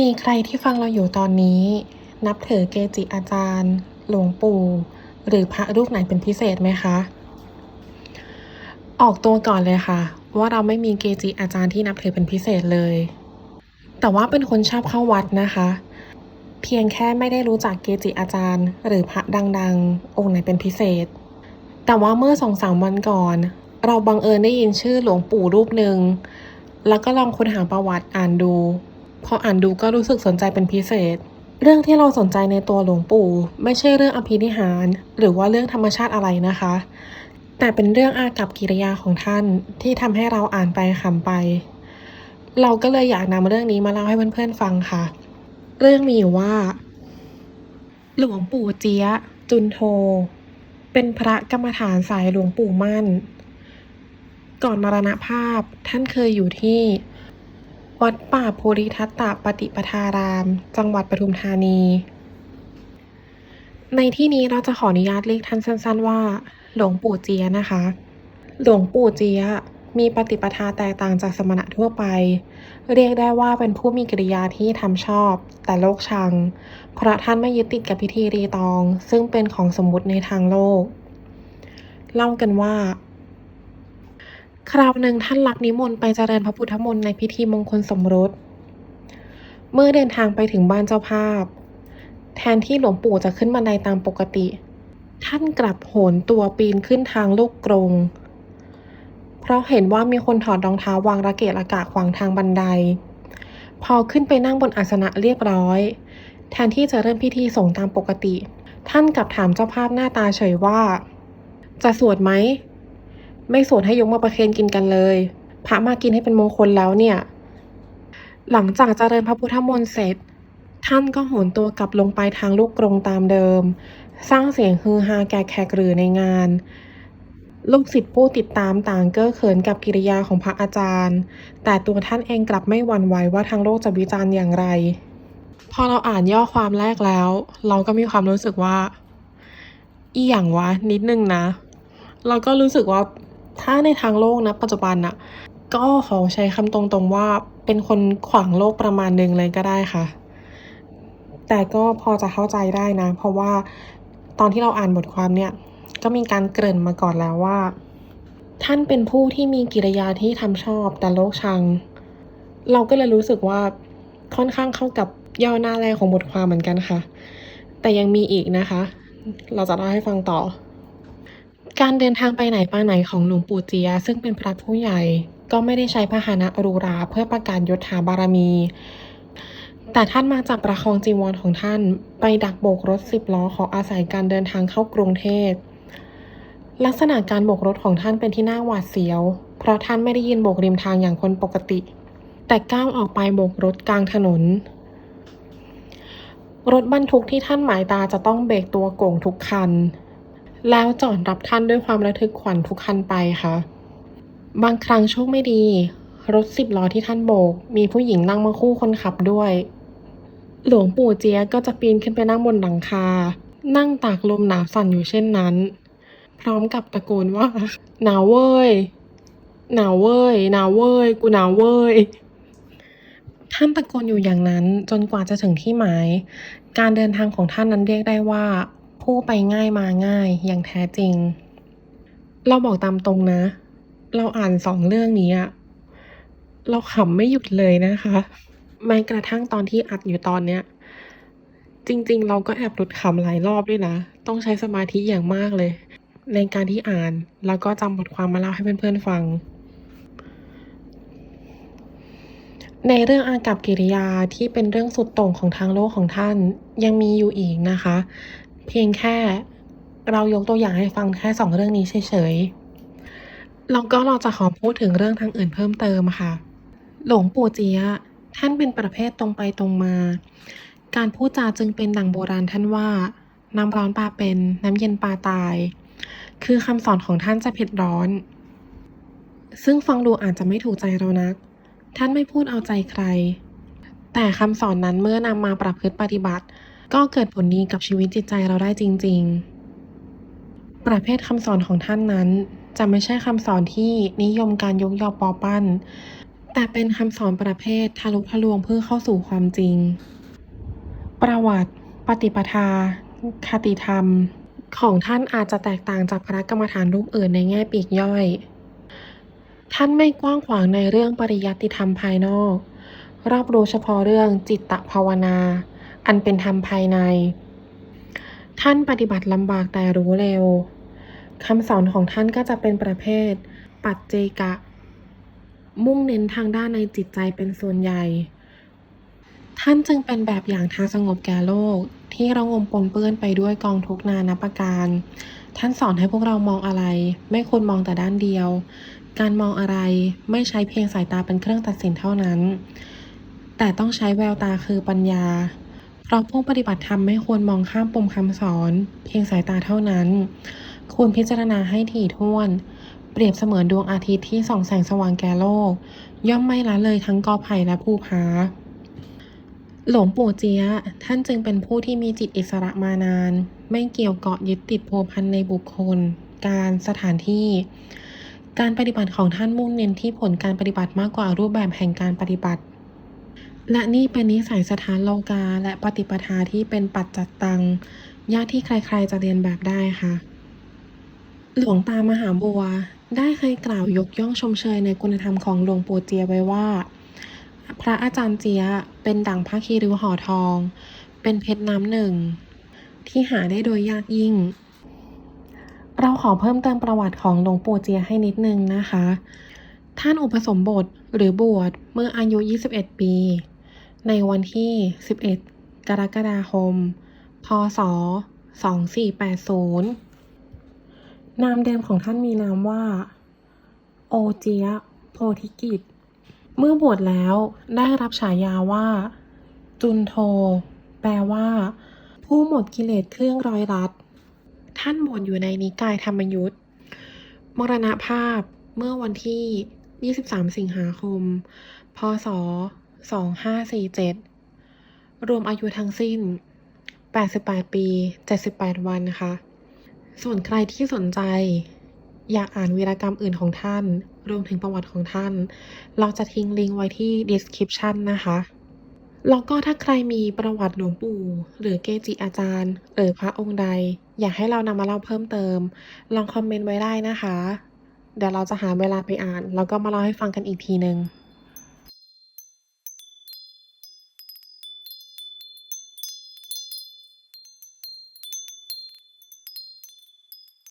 มีใครที่ฟังเราอยู่ตอนนี้ นับถือเกจิอาจารย์ หลวงปู่ หรือพระรูปไหนเป็นพิเศษไหมคะ ออกตัวก่อนเลยค่ะ ว่าเราไม่มีเกจิอาจารย์ที่นับถือเป็นพิเศษเลย แต่ว่าเป็นคนชอบเข้าวัดนะคะ เพียงแค่ไม่ได้รู้จักเกจิอาจารย์ หรือพระดังๆ องค์ไหนเป็นพิเศษ แต่ว่าเมื่อสองสามวันก่อน เราบังเอิญได้ยินชื่อหลวงปู่รูปหนึ่งแล้วก็ลองค้นหาประวัติอ่านดู พออ่านดูก็รู้สึกสนใจเป็นพิเศษ เรื่องที่เราสนใจในตัวหลวงปู่ ไม่ใช่เรื่องอภินิหาร หรือว่าเรื่องธรรมชาติอะไรนะคะ แต่เป็นเรื่องอากับกิริยาของท่านที่ทำให้เราอ่านไปขำไป เราก็เลยอยากนำเรื่องนี้มาเล่าให้เพื่อนๆฟังค่ะ เรื่องมีอยู่ว่า หลวงปู่เจี๊ยจุนโท เป็นพระกรรมฐานสายหลวงปู่มั่น ก่อนมรณภาพท่านเคยอยู่ที่ วัดป่าภูริทัตตปฏิปทาราม จังหวัดปทุมธานี ในที่นี้เราจะขออนุญาตเรียกท่านสั้น ๆ ว่า หลวงปู่เจียนะคะ หลวงปู่เจียมีปฏิปทาแตกต่างจากสมณะทั่วไป เรียกได้ว่าเป็นผู้มีกิริยาที่ทำชอบ แต่โลกชัง เพราะท่านไม่ยึดติดกับพิธีรีตอง ซึ่งเป็นของสมมุติในทางโลก เล่ากันว่า คราวหนึ่งท่านรับนิมนต์ไปเจริญพระพุทธมนต์ในพิธีมงคลสมรส เมื่อเดินทางไปถึงบ้านเจ้าภาพ แทนที่หลวงปู่จะขึ้นบันไดตามปกติ ท่านกลับโหนตัวปีนขึ้นทางลูกกรง เพราะเห็นว่ามีคนถอดรองเท้าวางระเกะระกะขวางทางบันได พอขึ้นไปนั่งบนอาสนะเรียบร้อย แทนที่จะเริ่มพิธีส่งตามปกติ ท่านกลับถามเจ้าภาพหน้าตาเฉยว่า จะสวดไหม ไม่สวดให้ยกมาประเคนกินกันเลย พระมากินให้เป็นมงคลแล้วเนี่ย หลังจากเจริญพระพุทธมนต์เสร็จ ท่านก็โหนตัวกลับลงไปทางลูกกรงตามเดิม สร้างเสียงฮือฮาแก่แขกหรือในงาน ลูกศิษย์ผู้ติดตามต่างเก้อเขินกับกิริยาของพระอาจารย์ แต่ตัวท่านเองกลับไม่หวั่นไหวว่าทางโลกจะวิจารณ์อย่างไร พอเราอ่านย่อความแรกแล้ว เราก็มีความรู้สึกว่า อีหยังวะนิดนึงนะเราก็รู้สึกว่า ถ้าในทางโลกนะปัจจุบันอะก็ขอใช้คำตรงๆว่าเป็นคนขวางโลกประมาณหนึ่งเลยก็ได้ค่ะ แต่ก็พอจะเข้าใจได้นะ เพราะว่าตอนที่เราอ่านบทความเนี่ย ก็มีการเกริ่นมาก่อนแล้วว่า ท่านเป็นผู้ที่มีกิริยาที่ทำชอบแต่โลกชัง เราก็เลยรู้สึกว่าค่อนข้างเข้ากับย่อหน้าแรกของบทความเหมือนกันค่ะ แต่ยังมีอีกนะคะ เราจะเล่าให้ฟังต่อ การเดินทางไปไหนมาไหนของหลวงปู่เจีย ซึ่งเป็นพระผู้ใหญ่ ก็ไม่ได้ใช้พาหนะหรูราเพื่อประกาศยศถาบารมี แต่ท่านมาจากประคองจีวรของท่านไปดักโบกรถสิบล้อขออาศัยการเดินทางเข้ากรุงเทพลักษณะการโบกรถของท่านเป็นที่น่าหวาดเสียว เพราะท่านไม่ได้ยืนโบกริมทางอย่างคนปกติ แต่ก้าวออกไปโบกรถกลางถนน รถบรรทุกที่ท่านหมายตาจะต้องเบรกตัวโก่งทุกคัน แล้วจอดรับท่านด้วยความระทึกขวัญทุกคันไปค่ะ บางครั้งโชคไม่ดี รถสิบล้อที่ท่านโบก มีผู้หญิงนั่งมาคู่คนขับด้วย หลวงปู่เจี๊ยก็จะปีนขึ้นไปนั่งบนหลังคา นั่งตากลมหนาวสั่นอยู่เช่นนั้น พร้อมกับตะโกนว่า หนาวเว้ย หนาวเว้ย หนาวเว้ย กูหนาวเว้ยท่านตะโกนอยู่อย่างนั้นจนกว่าจะถึงที่หมาย การเดินทางของท่านนั้นเรียกได้ว่า ผู้ไปง่ายมาง่ายอย่างแท้จริง เราบอกตามตรงนะ เราอ่านสองเรื่องนี้อะเราขำไม่หยุดเลยนะคะแม้กระทั่งตอนที่อัดอยู่ตอนเนี้ย จริง ๆ เราก็แอบหลุดขำหลายรอบด้วยนะ ต้องใช้สมาธิอย่างมากเลย ในการที่อ่านแล้วก็จำบทความมาเล่าให้เพื่อนๆฟัง ในเรื่องอากับกิริยาที่เป็นเรื่องสุดโต่งของทางโลกของท่านยังมีอยู่อีกนะคะ เพียงแค่เรายกตัวอย่างให้ฟังแค่สองเรื่องนี้เฉยๆแล้วก็เราจะขอพูดถึงเรื่องทางอื่นเพิ่มเติมค่ะ หลวงปู่เจียท่านเป็นประเภทตรงไปตรงมา การพูดจาจึงเป็นดังโบราณท่านว่า น้ำร้อนปลาเป็นน้ำเย็นปลาตาย คือคำสอนของท่านจะเผ็ดร้อน ซึ่งฟังดูอาจจะไม่ถูกใจเรานัก ท่านไม่พูดเอาใจใคร แต่คำสอนนั้นเมื่อนำมาปรับพฤติปฏิบัติ ก็เกิดผลดีกับชีวิตจิตใจเราได้จริง ๆ ประเภทคำสอนของท่านนั้น จะไม่ใช่คำสอนที่นิยมการยกยอปอปั้น แต่เป็นคำสอนประเภททะลุทะลวงเพื่อเข้าสู่ความจริง ประวัติ ปฏิปทา คติธรรม ของท่านอาจจะแตกต่างจากพระกรรมฐานรูปอื่นในแง่ปีกย่อยท่านไม่กว้างขวางในเรื่องปริยัติธรรมภายนอกรอบรู้เฉพาะเรื่องจิตตภาวนา อันเป็นธรรมภายใน ท่านปฏิบัติลำบากแต่รู้เร็วคำสอนของท่านก็จะเป็นประเภท ปัจเจกะ มุ่งเน้นทางด้านในจิตใจเป็นส่วนใหญ่ ท่านจึงเป็นแบบอย่างทางสงบแก่โลก ที่เรางมปนเปื้อนไปด้วยกองทุกนานาประการ ท่านสอนให้พวกเรามองอะไร ไม่ควรมองแต่ด้านเดียว การมองอะไรไม่ใช้เพียงสายตาเป็นเครื่องตัดสินเท่านั้น แต่ต้องใช้แววตาคือปัญญา เพราะผู้ปฏิบัติธรรมไม่ควรมองข้ามปมคำสอน เพียงสายตาเท่านั้น ควรพิจารณาให้ถี่ถ้วน เปรียบเสมือนดวงอาทิตย์ที่ส่องแสงสว่างแก่โลก ย่อมไม่ละเลยทั้งกอไผ่และภูผาหลวงปู่เจียท่านจึงเป็นผู้ที่มีจิตอิสระมานาน ไม่เกี่ยวเกาะยึดติดพัวพันในบุคคล การสถานที่ การปฏิบัติของท่านมุ่งเน้นที่ผลการปฏิบัติมากกว่ารูปแบบแห่งการปฏิบัติ และนี่เป็นนิสัยสถานโลกาและปฏิปทาที่เป็นปัจจัตตัง ยากที่ใครๆจะเรียนแบบได้ค่ะ หลวงตามหาบัว ได้เคยกล่าวยกย่องชมเชยในคุณธรรมของหลวงปู่เจียไว้ว่า พระอาจารย์เจียเป็นดั่งพระคีริวห่อทอง เป็นเพชรน้ำหนึ่ง ที่หาได้โดยยากยิ่ง เราขอเพิ่มเติมประวัติของหลวงปู่เจียให้นิดนึงนะคะ ท่านอุปสมบทหรือบวชเมื่ออายุ 21 ปี ในวันที่ 11 กรกฎาคม พศ 2480 นามเดิมของท่านมีนามว่า โอเจียโพธิกิจ เมื่อบวชแล้วได้รับฉายาว่า จุนโท แปลว่า ผู้หมดกิเลสเครื่องร้อยรัด ท่านบวชอยู่ในนิกายธรรมยุทธ์มรณภาพเมื่อวันที่ 23 สิงหาคม พศ 2547 รวมอายุทั้งสิ้น 88 ปี 78 วันนะคะ ส่วนใครที่สนใจ อยากอ่านวีรกรรมอื่นของท่าน รวมถึงประวัติของท่าน เราจะทิ้งลิงก์ไว้ที่ description นะคะแล้วก็ถ้าใครมีประวัติหลวงปู่ หรือเกจิอาจารย์ หรือพระองค์ใด อยากให้เรานำมาเล่าเพิ่มเติม ลองคอมเมนต์ไว้ได้นะคะ เดี๋ยวเราจะหาเวลาไปอ่าน แล้วก็มาเล่าให้ฟังกันอีกทีหนึ่ง